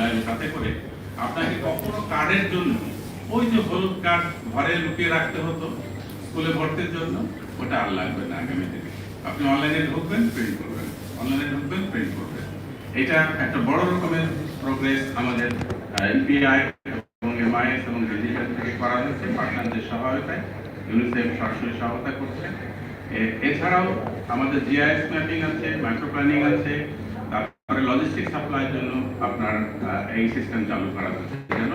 যায় তাতে করে আপনাকে কখনো কার্ডের জন্য, ওই যে হলুদ কার্ড ঘরে লুকিয়ে রাখতে হতো স্কুলে ভর্তির জন্য, ওটা আর লাগবে না আগামী দিনে। আপনি অনলাইনে ঢুকবেন প্রিন্ট করবেন। অনলাইনে ঢুকবেন প্রিন্ট করবেন। এটা একটা বড় রকমের প্রোগ্রেস আমাদের এনপিআই এবং এমআইএস এবং ডিজিটাল থেকে করা হয়েছে পার্টনারদের সহায়তায় ইউনিসেফ সরাসরি সহায়তা করছে। এছাড়াও আমাদের জিআইএস ম্যাপিং আছে মাইক্রো প্ল্যানিং আছে লজিস্টিক সাপ্লাইয়ের জন্য আপনার এই সিস্টেম চালু করা হচ্ছে। যেন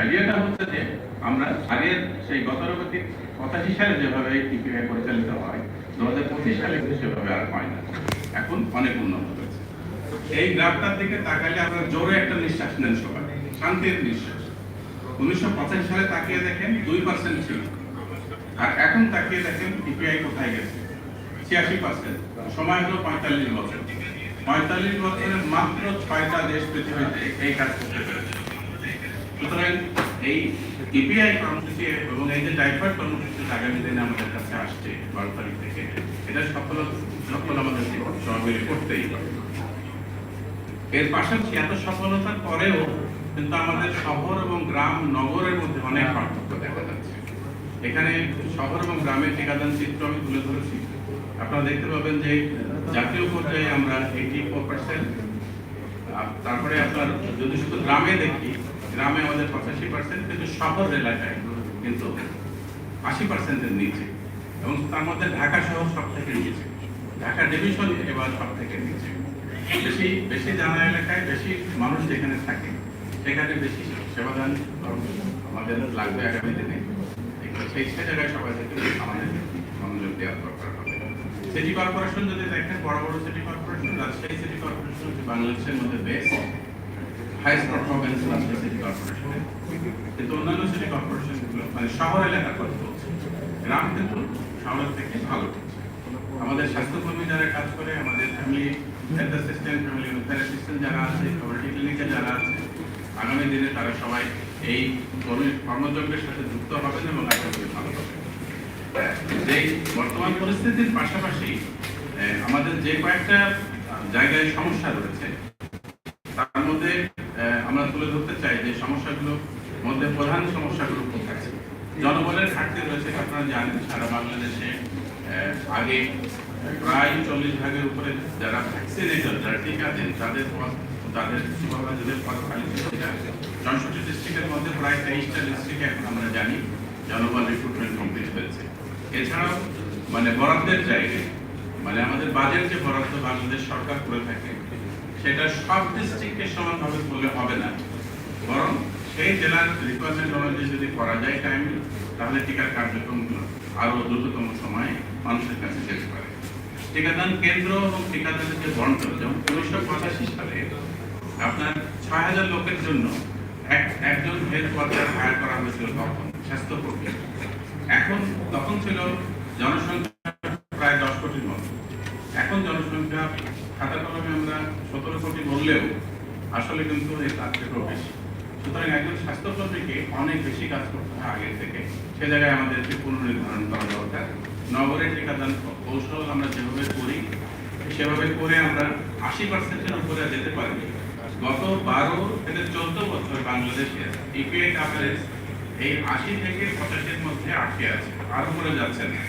আইডিয়াটা হচ্ছে যে আমরা আগের সেই গতানুগতিক পঁচাশি সালে যেভাবে টিপিআই পরিচালিত হয়, দু হাজার পঁচিশ সালে কিন্তু সেভাবে আর হয় না। এখন অনেক উন্নত হয়েছে। এই গ্রাফটার দিকে তাকালে আপনার জোরে একটা নিঃশ্বাস নেন সবাই। শান্তির নিঃশ্বাস। উনিশশো পঁচাশি সালে তাকিয়ে দেখেন দুই পার্সেন্ট ছিল। আর এখন তাকিয়ে দেখেন টিপিআই কোথায় গেছে? ছিয়াশি পার্সেন্ট সময় হলো পঁয়তাল্লিশ বছর। পঁয়তাল্লিশ বছরে মাত্র ছয়টা দেশ পৃথিবীতে এই কাজ করতে পেরেছে। সুতরাং এই টিপিআই কর্মসূচি এবং এই যে ডাইভার্ট কর্মসূচি আগামী দিনে আমাদের কাছে আসছে বারো তারিখ থেকে, এটা সফল সফল আমাদের সবাই করতেই হবে। এর পাশাপাশি এত সফলতার পরেও কিন্তু আমাদের শহর এবং গ্রাম নগরের মধ্যে অনেক পার্থক্য দেখা যাচ্ছে। এখানে শহর এবং গ্রামের টিকাদান চিত্র আমি তুলে ধরেছি। আপনারা দেখতে পাবেন যে জাতীয় পর্যায়ে আমরা এইটি ফোর পার্সেন্ট তারপরে আপনার যদি শুধু গ্রামে দেখি, গ্রামে আমাদের পঁচাশি পার্সেন্ট কিন্তু শহর এলাকায় কিন্তু আশি পার্সেন্টের নিচে। এবং তার মধ্যে ঢাকা শহর সব থেকে নিচে। ঢাকা ডিভিশন এবার সব থেকে নিচে। বেশি বেশি জানা এলাকায় বেশি মানুষ যেখানে থাকে, সেখানে বেশি সেবাদান আমাদের লাগবে আগামী দিনে। সেই সেই জায়গায় সবাই থেকে আমাদের মনোযোগ দেওয়ার দরকার। সিটি কর্পোরেশন যদি দেখেন, বড় বড় city corporation, Rajshahi city corporation, হচ্ছে বাংলাদেশের মধ্যে best highest performance Rajshahi city কর্পোরেশনের কিন্তু অন্যান্য সিটি কর্পোরেশনগুলো মানে শহর এলাকার কথা বলছে? গ্রাম কিন্তু শহরের থেকে ভালো আমাদের স্বাস্থ্যকর্মী যারা কাজ করে, আমাদের family health assistant family welfare assistant যারা আছে কমিউনিটি ক্লিনিকে যারা আছে, আগামী দিনে তারা সবাই এই কর্মী কর্মযজ্ঞের সাথে যুক্ত হবেন এবং আশা করি ভালো হবে। বর্তমান পরিস্থিতির পাশাপাশি আমাদের যে কয়েকটা জায়গায় সমস্যা রয়েছে, তার মধ্যে আমরা তুলে ধরতে চাই যে সমস্যাগুলো মধ্যে প্রধান সমস্যাগুলো কোথায়? জনবলের ঘাটতি রয়েছে, আপনারা জানেন, সারা বাংলাদেশে আগে প্রায় চল্লিশ ভাগের উপরে যারা ভ্যাকসিনেটর যারা টিকা দেন, তাদের তাদের সুপারভাইজারের পদ খালি চৌষট্টি ডিস্ট্রিক্টের মধ্যে প্রায় তেইশটা ডিস্ট্রিক্টে এখন আমরা জানি, জনবল রিক্রুটমেন্ট কমপ্লিট হয়েছে। এছাড়াও মানে বরাদ্দের জায়গায় মানে আমাদের বাজেট যে বরাদ্দ বাংলাদেশ সরকার করে থাকে, সেটা সব ডিস্ট্রিক্টকে সমানভাবে করলে হবে না। বরং সেই জেলার রিকোয়ারমেন্ট অনুযায়ী যদি করা যায় টাইম তাহলে টিকার কার্যক্রমগুলো আরও দ্রুততম সময়ে মানুষের কাছে যেতে পারে। টিকাদান কেন্দ্র এবং টিকাদানের যে বন্টন যেমন উনিশশো পঁচাশি সালে আপনার ছয় হাজার লোকের জন্য এক, একজন হেলথ ওয়ার্কার হায়ার করা হয়েছিল তখন স্বাস্থ্যকর্মী এখন তখন ছিল জনসংখ্যা প্রায় দশ কোটির মতো। এখন জনসংখ্যা খাতা কলমে আমরা সতেরো কোটি বললেও আসলে কিন্তু এর তার থেকেও বেশি। সুতরাং একজন স্বাস্থ্যকর্মীকে অনেক বেশি কাজ করতে হয় আগের থেকে। সে জায়গায় আমাদেরকে পুনর্নির্ধারণ করা দরকার। নগরের টিকাদান কৌশল আমরা যেভাবে করি, সেভাবে করে আমরা আশি পার্সেন্টের উপরে যেতে পারি গত বারো থেকে চোদ্দ বছর বাংলাদেশে ইপিআই কাভারেজ এই আশি থেকে পঁচাশির মধ্যে আটকে আছে, আর উপরে যাচ্ছে না।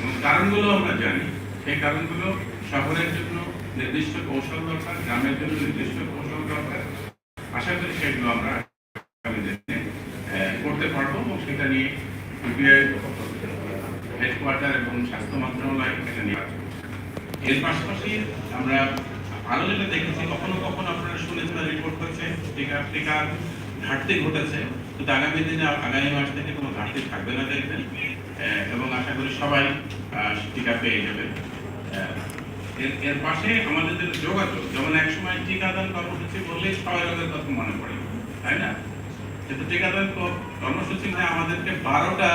এবং কারণগুলো আমরা জানি। সেই কারণগুলো শহরের জন্য নির্দিষ্ট কৌশল দরকার, গ্রামের জন্য নির্দিষ্ট কৌশল দরকার। আশা করি সেগুলো আমরা করতে পারব এবং সেটা নিয়ে ইউপিআই হেডকোয়ার্টার এবং স্বাস্থ্য মন্ত্রণালয় এটা নিয়ে এর পাশাপাশি আমরা আরও যেটা দেখেছি, কখনো কখনো আপনারা শুনেছেন রিপোর্ট হচ্ছে টিকা, টিকার ঘাটতি ঘটেছে। কিন্তু আগামী দিনে, আগামী মাস থেকে কোনো ঘাটতি থাকবে না দেখবেন। এবং আশা করি সবাই টিকা পেয়ে যাবে। এর এর পাশে আমাদের যে যোগাযোগ, যেমন এক সময় টিকাদান কর্মসূচি বললেই ছয় রোগের কথা মনে পড়ে, তাই না? কিন্তু টিকাদান কর্মসূচি মানে আমাদেরকে বারোটা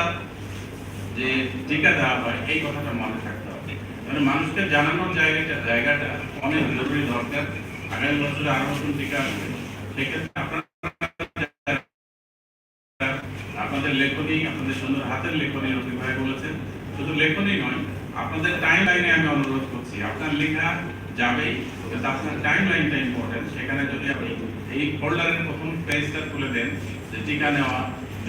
যে টিকা দেওয়া হয়, এই কথাটা মনে থাকতে হবে। মানে মানুষকে জানানোর জায়গাটা জায়গাটা অনেক জরুরি দরকার। আগামী বছরে আরও নতুন টিকা আসবে। সেক্ষেত্রে আপনারা আপনাদের লেখনী আপনাদের সুন্দর হাতের লেখনী রফিক ভাই বলেছেন। শুধু লেখনী নয়, আপনাদের টাইম লাইনে আমি অনুরোধ করছি। আপনার লেখা যাবেই, কিন্তু আপনার টাইম লাইনটা ইম্পর্টেন্ট সেখানে যদি আপনি এই ফোল্ডারের প্রথম পেজটা তুলে দেন, যে টিকা নেওয়া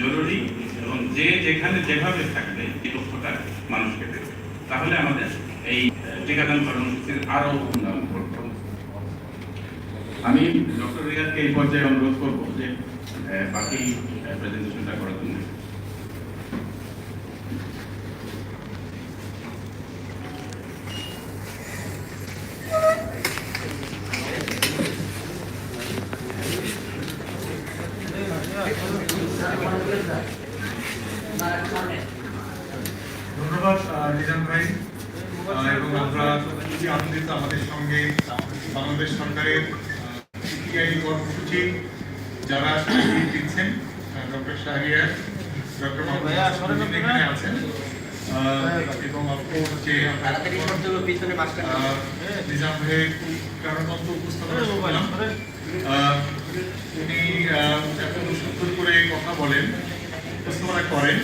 জরুরি এবং যে যেখানে যেভাবে থাকবে, এই তথ্যটা মানুষকে দেবে। তাহলে আমাদের এই টিকাদান কর্মসূচির আরও উন্নয়ন করব। আমি ডক্টর রিয়াদকে এই পর্যায়ে অনুরোধ করব যে বাকি প্রেজেন্টেশনটা করার জন্য ধন্যবাদ আহ, নিজাম ভাই আহ, এবং আমরা খুবই আনন্দিত আমাদের সঙ্গে বাংলাদেশ সরকারের সিপিআই কর্মসূচি যারা সাহায্য দিচ্ছেন ডক্টর শাহরিয়ার ডক্টর মোহাম্মদ এখানে আছেন আহ, এবং অফকোর্স যে তাড়াতাড়ি করতে হবে পিছনে মাস্টার আহ, নিজাম ভাইয়ের প্রাণবন্ত উপস্থাপনা শুনলাম আহ, উনি আহ, এত সুন্দর করে কথা বলেন উপস্থাপনা করেন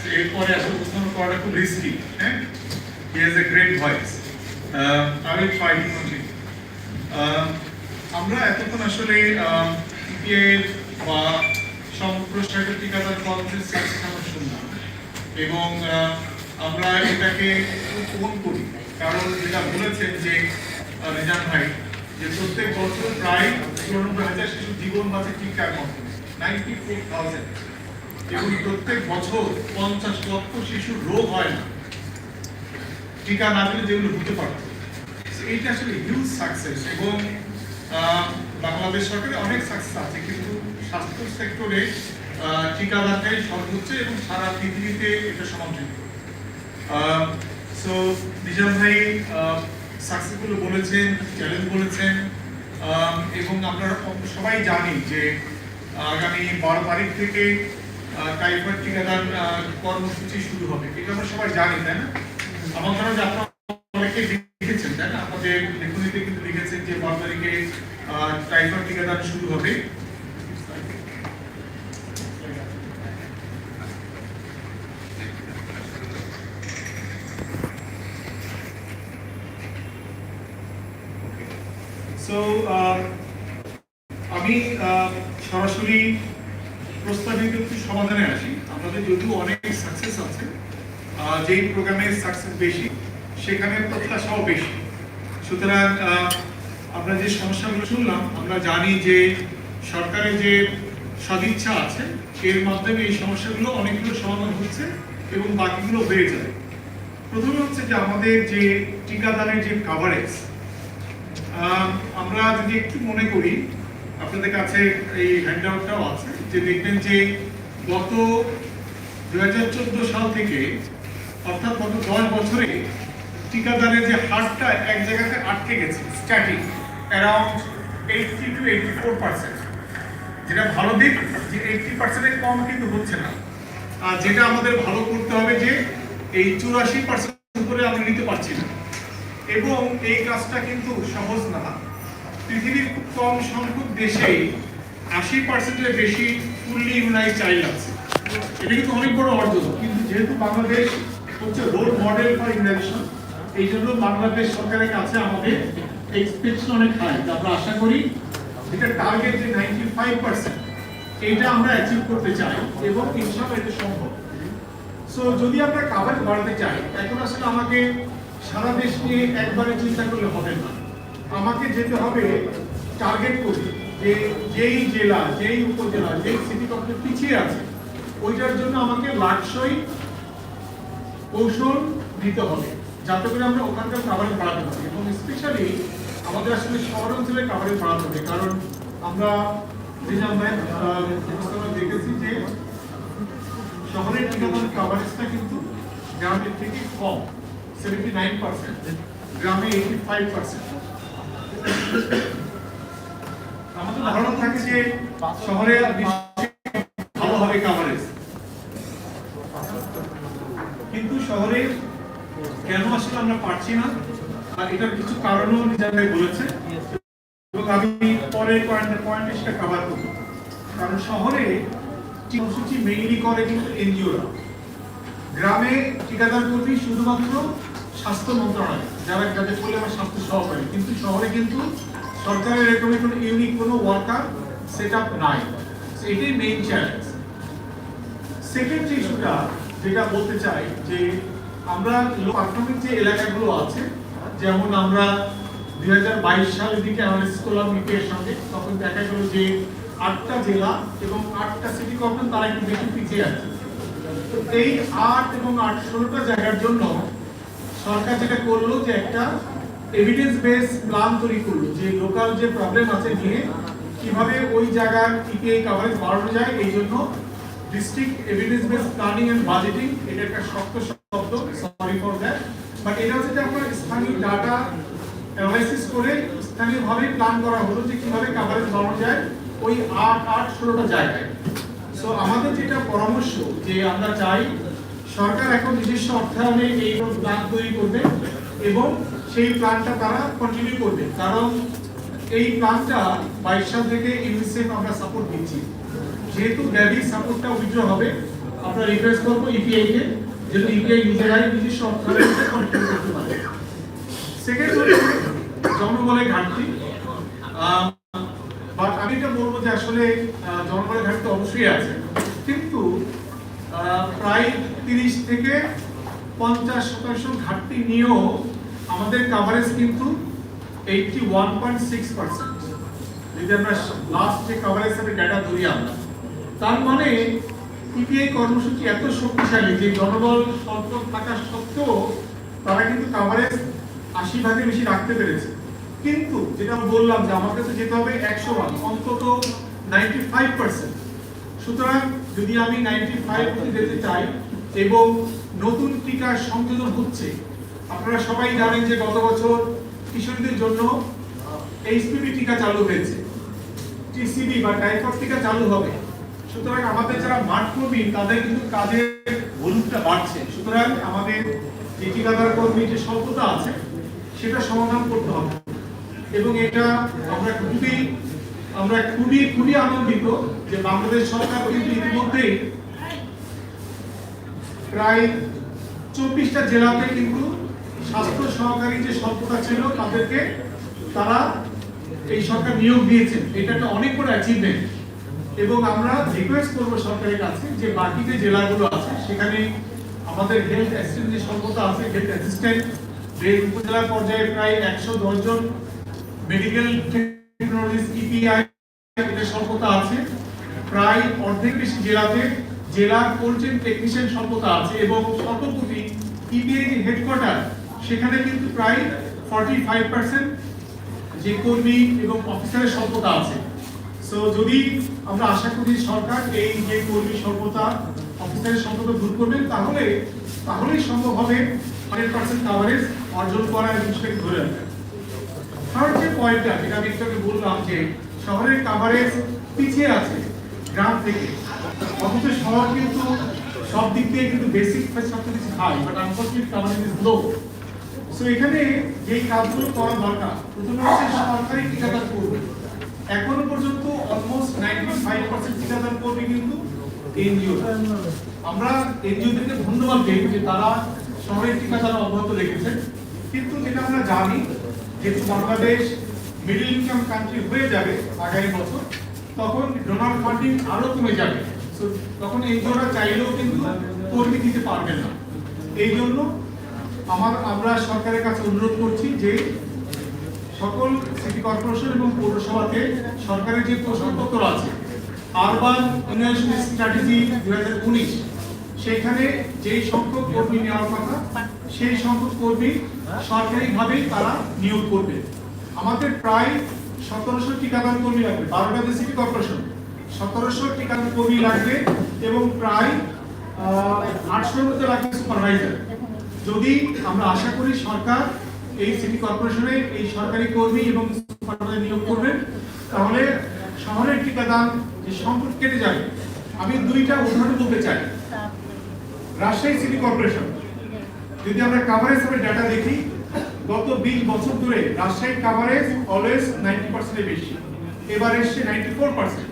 তো এরপরে আসলে উপস্থাপনা করাটা খুব রিস্কি হ্যাঁ he has a great voice I will try আমরা এতক্ষণ আসলে ইপিএর বা সম্প্রসারিত টিকাদান কর্মসূচির সাকসেস শুনলাম এবং আমরা এটাকে উপভোগ করি। কারণ যেটা বলেছেন যে রেজান ভাই, যে প্রত্যেক বছর প্রায় চুরানব্বই হাজার শিশু জীবন বাঁচে টিকার মাধ্যমে নাইনটি ফোর থাউজেন্ড এবং প্রত্যেক বছর পঞ্চাশ লক্ষ শিশুর রোগ হয় না। টিকা না দিলে যেগুলো হতে পারত এইটা আসলে হিউজ সাকসেস এবং বাংলাদেশ সরকারের অনেক সাকসেস আছে। কিন্তু স্বাস্থ্য সেক্টরে সর্বোচ্চ এবং সারা পৃথিবীতে এটা সমাদৃত সো নিজাম ভাই বলেছেন চ্যালেঞ্জ বলেছেন এবং আমরা সবাই জানি যে আগামী বারো তারিখ থেকে টাইফয়েড টিকাদান কর্মসূচি শুরু হবে। এটা আমরা সবাই জানি, তাই না? আমার ধারণা যে আপনারা অনেকে লিখেছেন, তাই না? আমাদের লেখনীতে কিন্তু লিখেছেন যে বারো টাইফয়েড টিকাদান শুরু হবে। আমি সরাসরি প্রস্তাবিত একটু সমাধানে আসি। আমাদের যদিও অনেক সাকসেস আছে যেই প্রোগ্রামের সাকসেস বেশি সেখানে প্রত্যাশাও বেশি। সুতরাং আমরা যে সমস্যাগুলো শুনলাম, আমরা জানি যে সরকারের যে সদিচ্ছা আছে, এর মাধ্যমে এই সমস্যাগুলো অনেকগুলো সমাধান হচ্ছে এবং বাকিগুলো হয়ে যাবে প্রথমে হচ্ছে যে আমাদের যে টিকাদানের যে কাভারেজ আমরা যদি একটু মনে করি, আপনাদের কাছে এই হ্যান্ডআউটটাও আছে, যে দেখবেন যে গত দু হাজার চোদ্দ সাল থেকে, অর্থাৎ গত দশ বছরে টিকাদানের যে হারটা এক জায়গাতে আটকে গেছে static around eighty two eighty four percent যেটা ভালো দিক, যে এইটটি পার্সেন্টের কম কিন্তু হচ্ছে না। আর যেটা আমাদের ভালো করতে হবে যে, এই চুরাশি পার্সেন্ট করে আমরা নিতে পারছি না। এবং এই কাজটা কিন্তু সহজ না। পৃথিবীর খুব কম সংখ্যক দেশেই আশি পার্সেন্টের বেশি ফুললি ইমিউনাইজ চাইল্ড আছে। এটা কিন্তু অনেক বড় অর্জন কিন্তু যেহেতু বাংলাদেশ হচ্ছে রোল মডেল ফর ইমিউনাইজেশন এই জন্য বাংলাদেশ সরকারের কাছে আমাদের এক্সপেকটেশন অনেক হাই আমরা আশা করি যেটা টার্গেট যে নাইনটি ফাইভ পার্সেন্ট এইটা আমরা অ্যাচিভ করতে চাই এবং ইনশাআল্লাহ এটা সম্ভব। সো যদি আমরা কাভারেজ বাড়াতে চাই, এখন আসলে আমাকে সারা দেশ নিয়ে একবারে চিন্তা করলে হবে না। আমাকে যেতে হবে টার্গেট করে যে যেই জেলা, যেই উপজেলা, যেই সিটি কর্পোরেট পিছিয়ে আছে, ওইটার জন্য আমাকে লাক্সই কৌশল নিতে হবে। যাতে করে আমরা ওখানকার কাভারেজ বাড়াতে পারি এবং স্পেশালি আমাদের আসলে শহর অঞ্চলে কাভারেজ বাড়াতে হবে। কারণ আমরা যে আমরা দেখেছি যে শহরের টিকাদান কাভারেজটা কিন্তু গ্রামের থেকে কম। সেভেন্টি নাইন পার্সেন্ট গ্রামে এইটি ফাইভ পার্সেন্ট আমাদের ধারণা থাকে যে শহরে ভালো হবে কাভারেজ কিন্তু শহরে কেন আসলে আমরা পারছি না? এটার কিছু কারণও নিজেরাই বলেছে এবং আমি পরের পয়েন্টে পয়েন্টে সেটা কভার করব। কারণ শহরে কর্মসূচি মেইনলি করে কিন্তু এনজিওরা। গ্রামে টিকাদান করবি শুধুমাত্র স্বাস্থ্য মন্ত্রণালয়, যারা যাদের করলে আমার স্বাস্থ্য সহকারী। কিন্তু শহরে কিন্তু সরকারের এরকম কোনো ইউনিক কোনো ওয়ার্কার সেট আপ নাই এটাই মেইন চ্যালেঞ্জ সেকেন্ড যে ইস্যুটা যেটা বলতে চাই যে আমরা পারফর্মিং যে এলাকাগুলো আছে, যেমন আমরা দুই হাজার বাইশ সালের দিকে অ্যানালিসিস করলাম ইপিএর সঙ্গে, তখন দেখা গেল যে আটটা জেলা এবং আটটা সিটি কর্পোরেশন তারা একটু বেশি পিছিয়ে আছে। এই আট এবং আট ষোলোটা জায়গার জন্য সরকার যেটা করল যে একটা এভিডেন্স বেস প্ল্যান তৈরি করল, যে লোকাল যে প্রবলেম আছে নিয়ে কীভাবে ওই জায়গার ইপিআই কভারেজ বাড়ানো যায়, এই জন্য district evidence base planning and budgeting এটা একটা শক্ত শব্দ সরি ফর দ্যাট বাট এটা হচ্ছে যে আপনার স্থানীয় ডাটা অ্যানালাইসিস করে স্থানীয়ভাবে প্ল্যান করা হলো যে কীভাবে কভারেজ বাড়ানো যায় ওই আট আট ষোলোটা জায়গায়। সো আমাদের যেটা পরামর্শ যে আমরা চাই, সরকার এখন নিজস্ব অর্থায়নে এই প্ল্যান তৈরি করবে এবং সেই প্ল্যানটা তারা কন্টিনিউ করবে। কারণ এই প্ল্যানটা বাইশ সাল থেকে ইউনিসেফ আমরা সাপোর্ট দিচ্ছি। যেহেতু ব্যাবি সাপোর্টটা উইথড্র হবে, আমরা রিকোয়েস্ট করব ইপিআই কে। যেন ইপিআই নিজেরাই নিজস্ব অর্থায়নে কন্টিনিউ করতে সেকেন্ড হচ্ছে জনবলের ঘাটতি। বাট আমি এটা বলব যে আসলে জনবলের ঘাটতি অবশ্যই আছে। কিন্তু প্রায় তিরিশ থেকে পঞ্চাশ শতাংশ ঘাটতি নিয়েও আমাদের কাভারেজ কিন্তু eighty one point six percent যদি আমরা লাস্ট যে কাভারেজের ডেটা ধরি আমরা, তার মানে পিপিআই কর্মসূচি এত শক্তিশালী যে জনবল স্বল্প থাকা সত্ত্বেও তারা কিন্তু কাভারেজ আশি ভাগের বেশি রাখতে পেরেছে। কিন্তু যেটা বললাম যে আমার কাছে যেতে হবে একশো ওয়ান অন্তত নাইনটি ফাইভ পার্সেন্ট সুতরাং যদি আমি নাইনটি ফাইভ যেতে চাই এবং নতুন টিকা সংযোজন হচ্ছে, আপনারা সবাই জানেন যে গত বছর কিশোরীদের জন্য এইচপিভি টিকা চালু হয়েছে। টিসিবি বা টাইফয়েড টিকা চালু হবে। সুতরাং আমাদের যারা মাঠ কর্মী তাদের কিন্তু কাজের ভলিউমটা বাড়ছে। সুতরাং আমাদের যে টিকাদার কর্মী যে স্বল্পতা আছে, সেটা সমাধান করতে হবে। এবং এটা আমরা খুবই আমরা খুবই খুবই আনন্দিত যে বাংলাদেশ সরকার কিন্তু ইতিমধ্যেই প্রায় চব্বিশটা জেলাতে কিন্তু স্বাস্থ্য সহকারী যে স্বল্পতা ছিল, তাদেরকে তারা এই সরকার নিয়োগ দিয়েছেন এটা একটা অনেক বড় অ্যাচিভমেন্ট এবং আমরা রিকোয়েস্ট করব সরকারের কাছে যে বাকি যে জেলাগুলো আছে, সেখানে আমাদের হেলথ অ্যাসিস্ট্যান্ট যে স্বল্পতা আছে হেলথ অ্যাসিস্ট্যান্ট যে উপজেলা পর্যায়ে প্রায় একশো দশ জন মেডিকেল টেকনোলজিস্ট আছে। প্রায় অর্ধেক বেশি জেলাতে জেলার কোল্ড টেকনিশিয়ান স্বল্পতা আছে এবং সর্বোপরি ইপিআই যে হেডকোয়ার্টার সেখানে কিন্তু প্রায় ফর্টি ফাইভ পার্সেন্ট যে কর্মী এবং অফিসারের স্বল্পতা আছে। সো যদি আমরা আশা করি সরকার এই যে কর্মী স্বল্পতা অফিসারের স্বল্পতা দূর করবেন তাহলে, তাহলেই সম্ভব হবে হান্ড্রেড পার্সেন্ট কাভারেজ অর্জন করা এবং সেটাকে ধরে রাখা। থার্ড যে পয়েন্টটা যেটা আমি একটু বললাম যে শহরের কাভারেজ পিছিয়ে আছে গ্রাম থেকে। অথচ শহর কিন্তু সব দিক দিয়ে কিন্তু বেসিক সবকিছু high but unfortunate coverage is low so এখানে যে কাজগুলো করা দরকার, প্রথমে হচ্ছে সরকারি টিকাদান করবে এখনও পর্যন্ত অলমোস্ট নাইনটি ফাইভ পার্সেন্ট টিকাদান করবে কিন্তু এনজিও। আমরা এনজিওদেরকে ধন্যবাদ দিই যে তারা শহরের টিকাদান অব্যাহত রেখেছে কিন্তু যেটা আমরা জানি, যেহেতু বাংলাদেশ মিডল ইনকাম কান্ট্রি হয়ে যাবে আগামী বছর, তখন ডোনার ফান্ডিং আরও কমে যাবে। তখন এনজিওরা চাইলেও কিন্তু কর্মী দিতে পারবে না। এই জন্য আমার, আমরা সরকারের কাছে অনুরোধ করছি যে সকল সিটি কর্পোরেশন এবং পৌরসভাতে সরকারের যে প্রশ্নপত্র আছে আরবান ইনোভেশন স্ট্র্যাটেজি দু হাজার উনিশ, সেখানে যেই সংখ্যক কর্মী নেওয়ার কথা, সেই সংখ্যক কর্মী সরকারিভাবেই তারা নিয়োগ করবে। আমাদের প্রায় সতেরোশো টিকাদান কর্মী লাগবে, বারোটা সিটি কর্পোরেশন, সতেরোশো টিকাদান কর্মী লাগবে এবং প্রায় আটশোর মধ্যে লাগবে সুপারভাইজার যদি আমরা আশা করি সরকার এই সিটি কর্পোরেশনে এই সরকারি কর্মী এবং সুপারভাইজার নিয়োগ করবেন। তাহলে শহরের টিকাদান যে সংকট কেটে যাবে, আমি দুইটা উদাহরণ বলতে চাই। রাজশাহী সিটি কর্পোরেশন যদি আমরা কাভারেজ এর ডাটা দেখি, গত 20 বছর ধরে রাজশাহীর কাভারেজ অলওয়েজ 90% এর বেশি, এবার এসছে 94%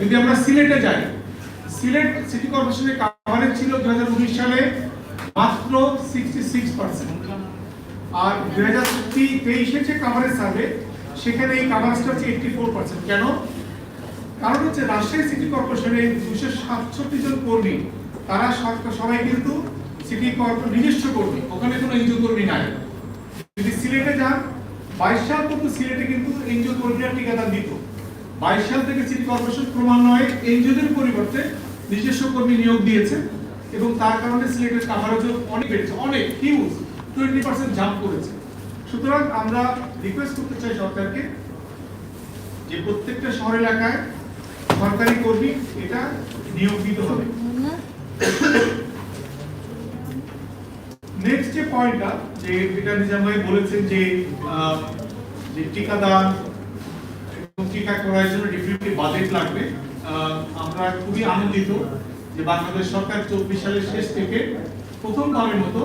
যদি আমরা সিলেটে যাই, সিলেট সিটি কর্পোরেশনের কাভারেজ ছিল 2019 সালে মাত্র 66% আর 2023 এর যে কাভারেজ সার্ভে সেখানে এই কাভারেজটা হচ্ছে 84% কেন? কারণ হচ্ছে রাজশাহী সিটি কর্পোরেশনের দুশো সাতষট্টি জন কর্মী, তারা সবাই কিন্তু সিটি কর্পোরেশন নিজস্ব কর্মী, ওখানে কোনো এনজিও কর্মী নাই। যদি সিলেটে যান, বাইশ সাল পর্যন্ত সিলেটে কিন্তু এনজিও কর্মীরা ঠিকাদার দিত। বাইশ সাল থেকে সিটি কর্পোরেশন ক্রমান্বয়ে এনজিওদের পরিবর্তে নিজস্ব কর্মী নিয়োগ দিয়েছে এবং তার কারণে সিলেটের কাভারেজও অনেক বেড়েছে, অনেক হিউজ টোয়েন্টি পার্সেন্ট জাম্প করেছে। সুতরাং আমরা রিকোয়েস্ট করতে চাই সরকারকে যে প্রত্যেকটা শহর এলাকায় সরকারি কর্মী এটা নিয়োগ হবে। নেক্সট যে পয়েন্টটা যে এটা নিজাম ভাই বলেছেন যে যে টিকাদান টিকা করার জন্য ডেফিনেটলি বাজেট লাগবে। আমরা খুবই আনন্দিত যে বাংলাদেশ সরকার চব্বিশ সালের শেষ থেকে প্রথমবারের মতো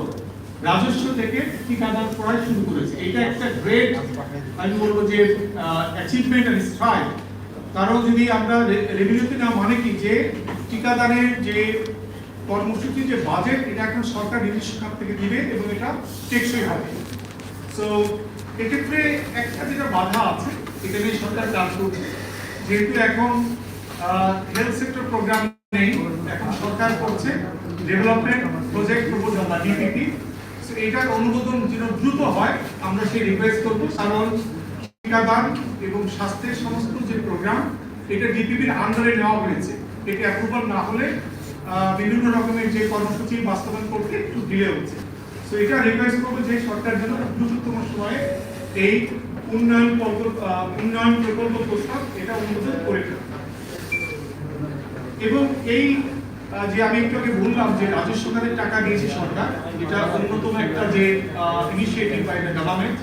রাজস্ব থেকে টিকাদান করা শুরু করেছে। এটা একটা গ্রেট আমি বলব যে অ্যাচিভমেন্ট এন্ড স্ট্রাইক কারণ যদি আমরা রেভিনিউতে না মানে কি, যে টিকাদানের যে কর্মসূচি যে বাজেট এটা এখন সরকার নিজস্ব খাত থেকে দিবে এবং এটা টেকসই হবে। সো এক্ষেত্রে একটা যেটা বাধা আছে, এটা নিয়ে সরকার কাজ করছে। যেহেতু এখন হেলথ সেক্টর প্রোগ্রাম নেই, এখন সরকার করছে ডেভেলপমেন্ট প্রজেক্ট প্রপোজাল বা ডিপিপি এটার অনুমোদন যেন দ্রুত হয়, আমরা সেই রিকোয়েস্ট করব। কারণ টিকাদান এবং স্বাস্থ্যের সমস্ত যে প্রোগ্রাম এটা ডিপিপির আন্ডারে নেওয়া হয়েছে। এটা অ্যাপ্রুভাল না হলে বিভিন্ন রকমের যে কর্মসূচি বাস্তবায়ন করতে একটু ডিলে হচ্ছে। তো এটা রিকোয়েস্ট করব যে সরকার যেন দ্রুততম সময়ে এই উন্নয়ন উন্নয়ন প্রকল্প প্রস্তাব এটা অনুমোদন করে এবং এই যে আমি একটু আগে বললাম যে রাজস্ব খাতের টাকা দিয়েছে সরকার, এটা অন্যতম একটা যে ইনিশিয়েটিভ বা এটা গভর্নমেন্ট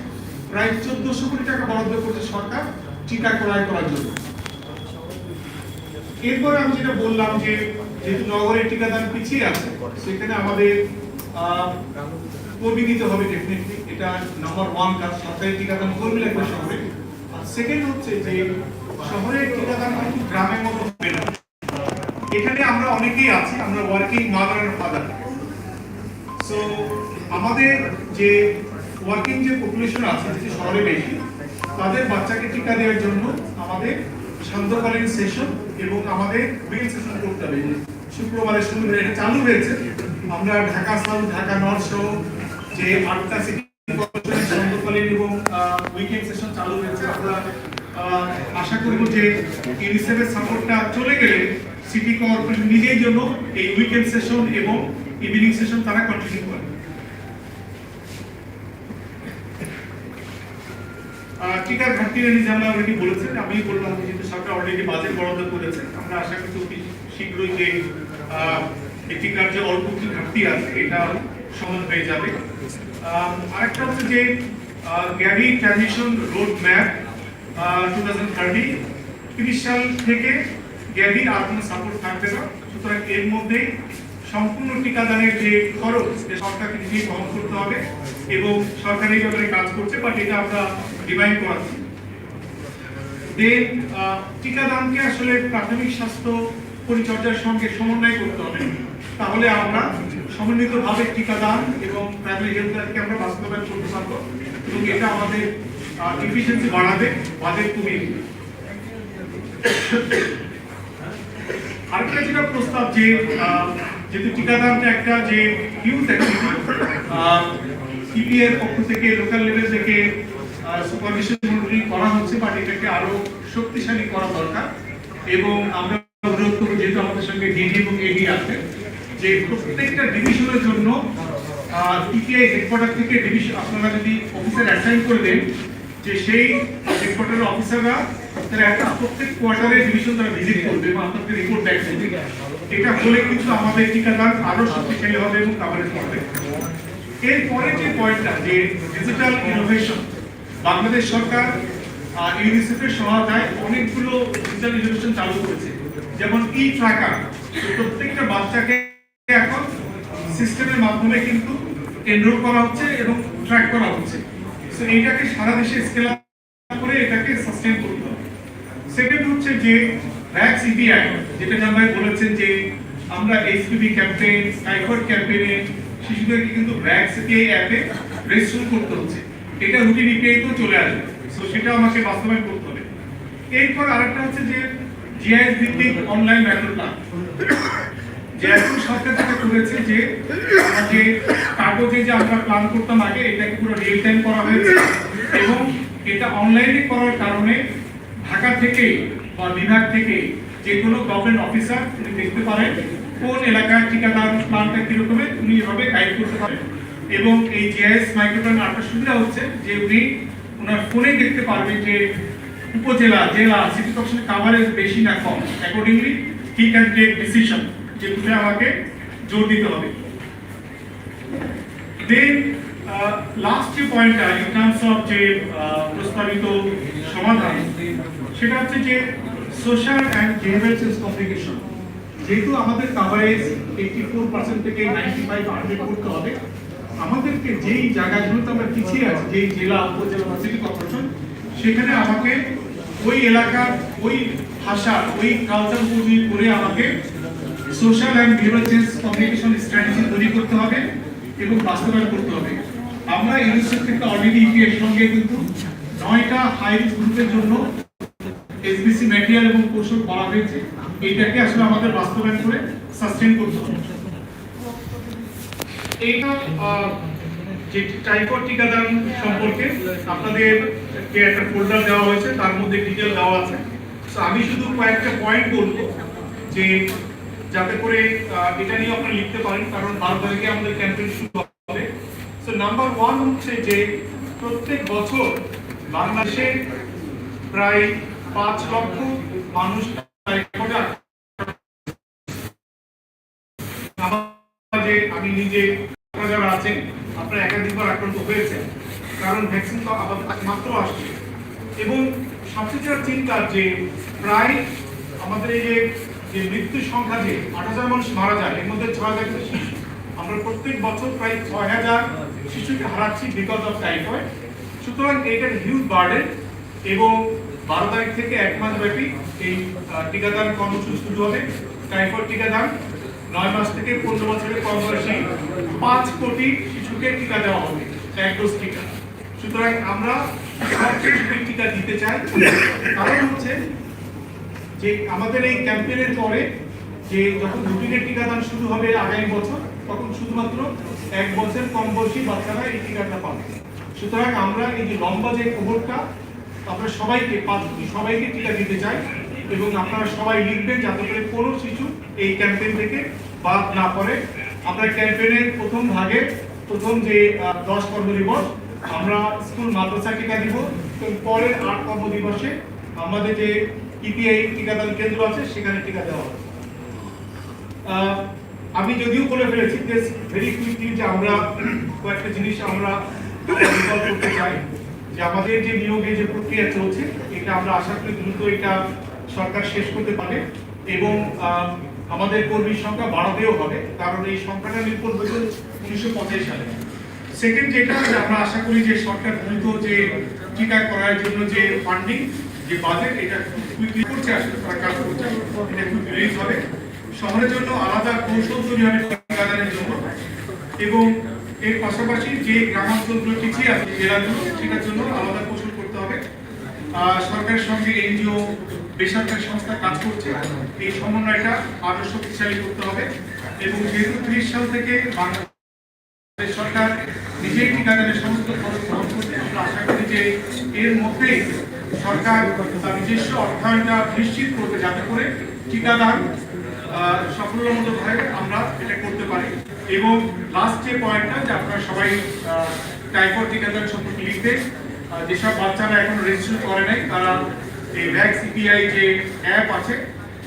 প্রায় চোদ্দশো কোটি টাকা বরাদ্দ করছে সরকার টিকা ক্রয় করার জন্য। এরপরে আমি যেটা বললাম যে, যেহেতু নগরের টিকাদান পিছিয়ে আছে, সেখানে আমাদের কর্মী দিতে হবে ডেফিনেটলি এটা নাম্বার ওয়ান কাজ, সরকারি টিকাদান কর্মী লাগবে শহরে। আর সেকেন্ড হচ্ছে যে, শহরের টিকাদান কিন্তু গ্রামের মতো এখানে আমরা অনেকেই আছি, আমরা ওয়ার্কিং মাদার আর ফাদার সো আমাদের যে ওয়ার্কিং যে পপুলেশন আছে যেটি শহরে বেশি, তাদের বাচ্চাকে টিকা দেওয়ার জন্য আমাদের সান্ধ্যকালীন সেশন এবং আমাদের উইল সেশন করতে হবে। যে শুক্রবারে শুক্রবারে এটা চালু হয়েছে। আমরা ঢাকা সাউথ ঢাকা নর্থ সহ যে আটটা সিটি সান্ধ্যকালীন এবং উইকেন্ড সেশন চালু হয়েছে, আমরা আশা করব যে ইউনিসেফের সাপোর্টটা চলে গেলে সিটি কর্পোরেশন নিজের জন্য এই উইকেন্ড সেশন এবং ইভিনিং সেশন তারা কন্টিনিউ করে। টিকার ঘাটতি অলরেডি বলেছেন। আমি বললাম সরকার অলরেডি বাজেট বরাদ্দ করেছে আমরা আশা অতি শীঘ্রই যে টিকার যে অল্প কিছু ঘাটতি আছে, এটা সমাধান হয়ে যাবে। আরেকটা হচ্ছে যে Gary transition road map two thousand thirty সাল থেকে গ্যারি আর কোনো সাপোর্ট থাকবে না। সুতরাং এর মধ্যেই সম্পূর্ণ টিকাদানের যে খরচ সরকারকে নিজেই বহন করতে হবে এবং সরকার এই ব্যাপারে কাজ করছে বাট এটা আমরা ডিভাইন করাচ্ছি। দেন টিকাদানকে আসলে প্রাথমিক স্বাস্থ্য পরিচর্যার সঙ্গে সমন্বয় করতে হবে। তাহলে আমরা সমন্বিতভাবে টিকাদান এবং প্রাইমারি হেলথ কেয়ারকে আমরা বাস্তবায়ন করতে পারব এবং এটা আমাদের এফিসিয়েন্সি বাড়াবে, বাজেট কমিয়ে আরেকটা যেটা প্রস্তাব যে যেহেতু টিকাদানটা একটা যে হিউজ অ্যাক্টিভিটি এর পক্ষ থেকে লোকাল লেভেল থেকে সুপারভিশন মনিটরিং করা হচ্ছে বাট এটাকে আরও শক্তিশালী করা দরকার। এবং আমরা অনুরোধ করব, যেহেতু আমাদের সঙ্গে ডিডি এবং এডি আছে, যে প্রত্যেকটা ডিভিশনের জন্য টিপিআই হেডকোয়ার্টার থেকে ডিভিশন আপনারা যদি অফিসার অ্যাসাইন করে দেন, যে সেই হেডকোয়ার্টারের অফিসাররা তারা একটা প্রত্যেক কোয়ার্টারে ডিভিশন তারা ভিজিট করবে এবং আপনাদের রিপোর্ট ব্যাক করবে। এটা হলে কিন্তু আমাদের টিকাদান আরও শক্তিশালী হবে এবং কাভারেজ এরপরে যে পয়েন্টটা যে ডিজিটাল ইনোভেশন বাংলাদেশ সরকার ইউনিসেফের সহায়তায় অনেকগুলো ডিজিটাল ইনোভেশন চালু করেছে। যেমন ই ট্র্যাকার প্রত্যেকটা বাচ্চাকে এখন সিস্টেমের মাধ্যমে কিন্তু এনরোল করা হচ্ছে এবং ট্র্যাক করা হচ্ছে। সো এইটাকে সারা দেশে স্কেল করে এটাকে সাস্টেন করতে হবে সেকেন্ড হচ্ছে যে ভ্যাক্স ইপিআই যেটা জামাই বলেছেন যে আমরা এইচপিভি ক্যাম্পেইন টাইফয়েড ক্যাম্পেইনে শিশুদেরকে কিন্তু ভ্যাক্স ইপিআই অ্যাপে রেজিস্ট্রেশন করতে হচ্ছে। এটা রুটিন ইপিআই তো চলে আসবে। সো সেটা আমাকে বাস্তবায়ন করতে হবে। এরপর আরেকটা হচ্ছে যে জিআইএস ভিত্তিক অনলাইন মাইক্রো প্ল্যান যে সরকার যেটা করেছে যে যে কাগজে যে আমরা প্ল্যান করতাম আগে, এটাকে পুরো রিয়েল টাইম করা হয়েছে। এবং এটা অনলাইনে করার কারণে ঢাকা থেকে বা বিভাগ থেকে যে কোনো গভর্নমেন্ট অফিসার তিনি দেখতে পারেন কোন এলাকায় ঠিকাদার প্ল্যানটা কিরকমে উনি এভাবে গাইড করতে পারেন। এবং এই জিআইএস মাইক্রোপ্ল্যান আরেকটা সুবিধা হচ্ছে যে উনি ওনার ফোনে দেখতে পারবেন যে উপজেলা, জেলা সিটি কর্পোরেশন কাভারেজ বেশি না কম। Accordingly he can take decision যে কোথায় আমাকে জোর দিতে হবে। দেন লাস্ট যে পয়েন্টটা ইন টার্মস অফ যে প্রস্তাবিত সমাধান, সেটা হচ্ছে যে social and behaviour change communication যেহেতু আমাদের কাভারেজ এইটি ফোর পার্সেন্ট থেকে নাইনটি ফাইভ হান্ড্রেড করতে হবে, আমাদেরকে যেই জায়গাগুলোতে আমরা পিছিয়ে আছি, যেই জেলা, উপজেলা বা সিটি কর্পোরেশন সেখানে আমাকে ওই এলাকার ওই ভাষা, ওই কালচার উপযোগী করে আমাকে social and behaviour change communication strategy তৈরি করতে হবে এবং বাস্তবায়ন করতে হবে। আমরা ইউনিসেফ থেকে অলরেডি এর সঙ্গে কিন্তু নয়টা হাই গ্রুপের জন্য এসবিসি ম্যাটেরিয়াল এবং কৌশল করা হয়েছে, এইটাকে আসলে আমাদের বাস্তবায়ন করে সাস্টেন করতে হবে। এইটা যে টাইফয়েড টিকাদান সম্পর্কে একটা ফোল্ডার দেওয়া হয়েছে, তার মধ্যে ডিটেল দেওয়া আছে। তো আমি শুধু কয়েকটা পয়েন্ট বলব যে, যাতে করে এটা নিয়ে আপনারা লিখতে পারেন, কারণ বারো তারিখে আমাদের ক্যাম্পেইন শুরু হবে। সো নাম্বার ওয়ান হচ্ছে যে, প্রত্যেক বছর বাংলাদেশে প্রায় পাঁচ লক্ষ মানুষ আমি নিজে যারা আছেন, আপনারা একাধিকবার আক্রান্ত হয়েছেন কারণ ভ্যাকসিন তো মাত্র আসছে। এবং সবচেয়ে যেটা চিন্তার যে প্রায় আমাদের এই যে মৃত্যুর সংখ্যা যে আট হাজার মানুষ মারা যায়, এর মধ্যে ছয় হাজার শিশু। আমরা প্রত্যেক বছর প্রায় ছয় হাজার শিশুকে হারাচ্ছি বিকজ অফ টাইফয়েড সুতরাং এটা হিউজ বার্ডেন এবং বারো তারিখ থেকে এক মাস ব্যাপী এই টিকাদান কর্মসূচি শুরু হবে। টাইফয়েড টিকাদান, নয় মাস থেকে পনেরো বছরের কম বয়সী পাঁচ কোটি শিশুকে টিকা দেওয়া হবে, এক ডোজ টিকা। সুতরাং আমরা শিশুকে টিকা দিতে চাই। কারণ হচ্ছে যে আমাদের এই ক্যাম্পেইনের পরে যে যখন রুটিনের টিকাদান শুরু হবে আগামী বছর, তখন শুধুমাত্র এক বছর কম বয়সী বাচ্চারা এই টিকাটা পাবে। সুতরাং আমরা এই যে লম্বা যে কোহরটা আমরা সবাইকে সবাইকে টিকা দিতে চাই এবং আপনারা সবাই লিখবেন যাতে করে কোনো শিশু এই ক্যাম্পেইন থেকে বাদ না পড়ে। আমরা ক্যাম্পেইনের প্রথম ভাগে, প্রথম যে দশ কর্মদিবস আমরা স্কুল মাদ্রাসা টিকা দিব। এবং পরের আট কর্মদিবসে আমাদের যে ইপিআই টিকাদান কেন্দ্র আছে, সেখানে টিকা দেওয়া হবে। আমি যদিও বলে ফেলেছি যে ভেরি কুইকলি যে আমরা কয়েকটা জিনিস আমরা করতে চাই। যে আমাদের যে নিয়োগের যে প্রক্রিয়া চলছে, এটা আমরা আশা করি দ্রুত এটা সরকার শেষ করতে পারে এবং আমাদের কর্মীর সংখ্যা বাড়াতেও হবে, কারণ এই সংখ্যাটা নির্ভর হয়েছে উনিশশো পঁচাশি সালে। সেকেন্ড যেটা, যে আমরা আশা করি যে সরকার দ্রুত যে টিকা করার জন্য যে ফান্ডিং যে বাজেট এটা কুইকলি করছে আসলে তারা কাজ করছে। এটা খুব রিলিজ হবে। শহরের জন্য আলাদা কৌশল তৈরি হবে। টিকাদানের জন্য এবং এর পাশাপাশি যে গ্রামাঞ্চলগুলো পিছিয়ে আছে, জেলাগুলো, সেটার জন্য আলাদা কৌশল করতে হবে। সরকারের সঙ্গে এনজিও, বেসরকারি সংস্থা কাজ করছে। এই সমন্বয়টা আরও শক্তিশালী করতে হবে এবং যেহেতু ত্রিশ সাল থেকে বাংলা আমাদের সরকার নিজেই টিকাদানের সমস্ত খরচ গ্রহণ করছে, আমরা আশা করি যে এর মধ্যেই সরকার নিজস্ব অর্থায়নটা নিশ্চিত করবে যাতে করে টিকাদান আহ, সাফল্যমতভাবে আমরা এটা করতে পারি। এবং লাস্ট যে পয়েন্টটা যে আপনারা সবাই টাইফয়েড টিকাদান সম্পর্কে আহ, যেসব বাচ্চারা এখন রেজিস্ট্রেশন করে নাই তারা এই ভ্যাক্স ইপিআই যে অ্যাপ আছে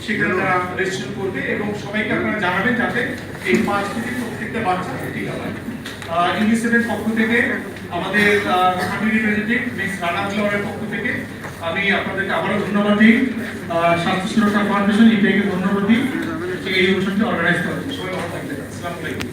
সেখানে তারা রেজিস্ট্রেশন করবে এবং সবাইকে আপনারা জানাবেন যাতে এই পাঁচ থেকে প্রত্যেকটা বাচ্চা টিকা পায় ইউনিসেফের পক্ষ থেকে আমাদের কান্ট্রি রিপ্রেজেন্টেটিভ মিস রানা পক্ষ থেকে আমি আপনাদেরকে আবারও ধন্যবাদ দিই। স্বাস্থ্য সুরক্ষা ফাউন্ডেশন ইপিআইকে ধন্যবাদ দিই। যে এই অনুষ্ঠানটি অর্গানাইজ করেছে সবাই ভালো থাকবেন। আসসালামাইকুম